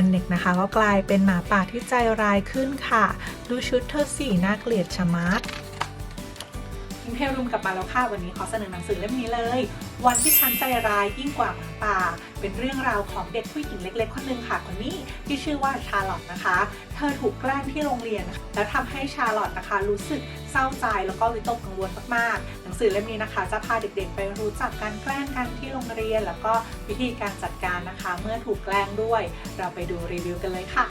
อนเน็กนะคะ ก็กลายเป็นหมาป่าที่ใจร้ายขึ้นค่ะ ดูชุดเธอสีน่าเกลียดชะมัด เทลรุมกลับมาแล้วค่ะ วันนี้ขอเสนอหนังสือเล่มนี้เลย วันที่ฉันใจร้ายยิ่งกว่าหมาป่า เป็นเรื่องราวของเด็กผู้หญิงเล็ก ๆ คนหนึ่งค่ะคนนี้ที่ชื่อว่าชาร์ลอตนะคะ เธอถูกแกล้งที่โรงเรียน แล้วทำให้ชาร์ลอตนะคะ รู้สึกเศร้าใจแล้วก็วิตกกังวลมากๆ หนังสือเล่มนี้นะคะ จะพาเด็กๆ ไปรู้จักการแกล้งกันที่โรงเรียน แล้วก็วิธีการจัดการนะคะ เมื่อถูกแกล้งด้วย เราไปดูรีวิวกันเลยค่ะ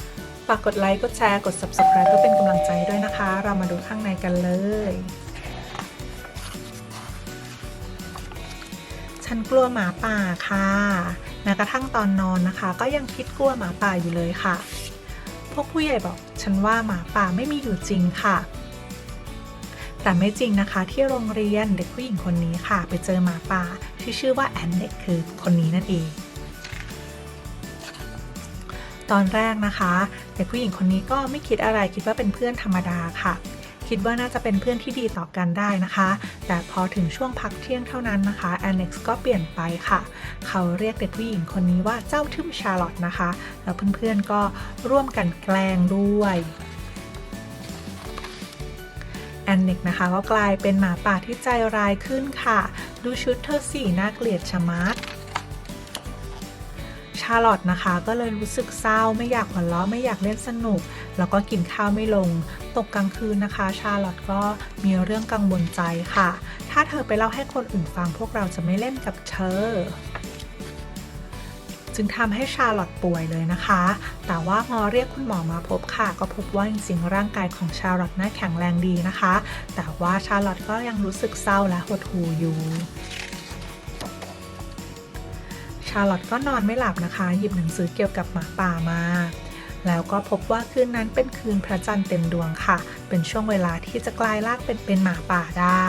ฝากกดไลค์ กดแชร์ กด subscribe เพื่อเป็นกำลังใจด้วยนะคะ เรามาดูข้างในกันเลย ฉันกลัวหมาป่าค่ะแม้กระทั่งตอนนอนนะคะ ก็ยังคิดกลัวหมาป่าอยู่เลยค่ะ พวกผู้ใหญ่บอกฉันว่าหมาป่าไม่มีอยู่จริงค่ะ แต่ไม่จริงนะคะที่โรงเรียนเด็กผู้หญิงคนนี้ค่ะ ไปเจอหมาป่าที่ชื่อว่าแอนเน็กคือคนนี้นั่นเองตอนแรกนะคะ เด็กผู้หญิงคนนี้ก็ไม่คิดอะไรคิดว่าเป็นเพื่อนธรรมดาค่ะ คิดว่าน่าจะเป็นเพื่อนที่ดีต่อกันได้นะคะ แต่พอถึงช่วงพักเที่ยงเท่านั้นนะคะแอนเน็กซ์ก็เปลี่ยนไปค่ะ เขาเรียกเด็กผู้หญิงคนนี้ว่าเจ้าทึมชาร์ลอตนะคะ แล้วเพื่อนๆก็ร่วมกันแกล้งด้วยแอนเน็กนะคะก็กลายเป็นหมาป่าที่ใจร้ายขึ้นค่ะ ดูชุดเธอสีน่าเกลียดชะมัด ชาร์ลอตนะคะ ก็เลยรู้สึกเศร้าไม่อยากหัวเราะไม่อยากเล่นสนุก แล้วก็กินข้าวไม่ลง ตกกลางคืนนะคะ ชาร์ลอตก็มีเรื่องกังวลใจค่ะ ถ้าเธอไปเล่าให้คนอื่นฟังพวกเราจะไม่เล่นกับเธอจึงทำให้ชาลอตป่วยเลยนะคะ แต่ว่าพอเรียกคุณหมอมาพบค่ะ ก็พบว่าจริงๆร่างกายของชาลอตน่าแข็งแรงดีนะคะ แต่ว่าชาลอตก็ยังรู้สึกเศร้าและหดหู่อยู่ ชาร์ลอตก็นอนไม่หลับนะคะ หยิบหนังสือเกี่ยวกับหมาป่ามา แล้วก็พบว่าคืนนั้นเป็นคืนพระจันทร์เต็มดวงค่ะ เป็นช่วงเวลาที่จะกลายร่างเป็นเป็นหมาป่าได้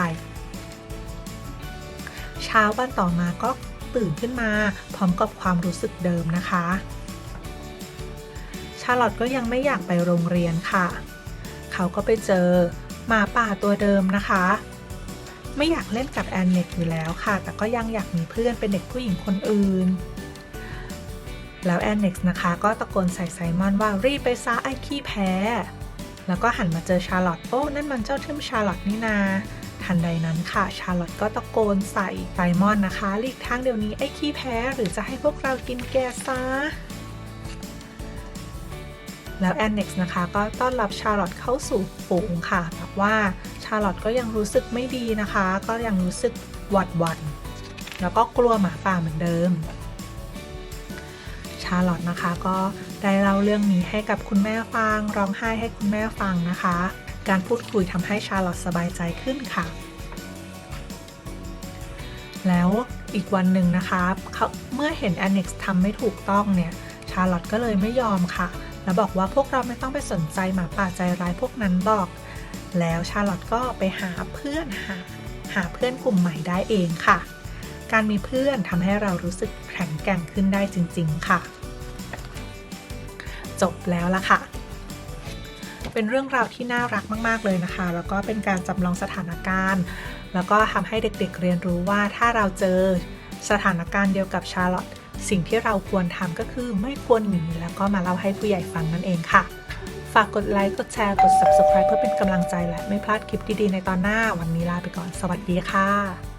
เช้าวันต่อมาก็ตื่นขึ้นมา พร้อมกับความรู้สึกเดิมนะคะ ชาร์ลอตก็ยังไม่อยากไปโรงเรียนค่ะ เขาก็ไปเจอหมาป่าตัวเดิมนะคะ ไม่อยากเล่นกับแอนเน็กอยู่แล้วค่ะ แต่ก็ยังอยากมีเพื่อนเป็นเด็กผู้หญิงคนอื่น แล้วแอนเน็กนะคะ ก็ตะโกนใส่ไซมอนว่ารีบไปซะไอ้ขี้แพ้ แล้วก็หันมาเจอชาร์ลอตโอ้นั่นมันเจ้าทึมชาร์ลอตนี่นา ทันใดนั้นค่ะ ชาร์ลอตก็ตะโกนใส่ไซมอนนะคะหลีกทางเดี๋ยวนี้ไอ้ขี้แพ้ หรือจะให้พวกเรากินแกซะ แล้วแอนเน็กนะคะก็ต้อนรับชาร์ลอตเข้าสู่ฝูงค่ะแต่ว่าชาร์ลอตก็ยังรู้สึกไม่ดีนะคะ ก็ยังรู้สึกหวัดหวั่นแล้วก็กลัวหมาป่าเหมือนเดิม ชาร์ลอตนะคะก็ได้เล่าเรื่องนี้ให้กับคุณแม่ฟัง ร้องไห้ให้คุณแม่ฟังนะคะ การพูดคุยทำให้ชาร์ลอตสบายใจขึ้นค่ะ แล้วอีกวันหนึ่งนะคะเเมื่อเห็นแอนเน็กซ์ทำไม่ถูกต้องเนี่ย ชาร์ลอตก็เลยไม่ยอมค่ะ แล้วบอกว่าพวกเราไม่ต้องไปสนใจหมาป่าใจร้ายพวกนั้นหรอก แล้วชาร์ลอตก็ไปหาเพื่อนหาหาเพื่อนกลุ่มใหม่ได้เองค่ะ การมีเพื่อนทำให้เรารู้สึกแข็งแกร่งขึ้นได้จริง ๆ ค่ะ จบแล้วละค่ะ เป็นเรื่องราวที่น่ารักมาก ๆ เลยนะคะ แล้วก็เป็นการจำลองสถานการณ์ แล้วก็ทำให้เด็กๆเรียนรู้ว่าถ้าเราเจอสถานการณ์เดียวกับชาร์ลอต สิ่งที่เราควรทำก็คือไม่ควรหนีแล้วก็มาเล่าให้ผู้ใหญ่ฟังนั่นเองค่ะ ฝากกดไลค์ กดแชร์ กด subscribe เพื่อเป็นกำลังใจและไม่พลาดคลิปดีๆในตอนหน้า วันนี้ลาไปก่อน สวัสดีค่ะ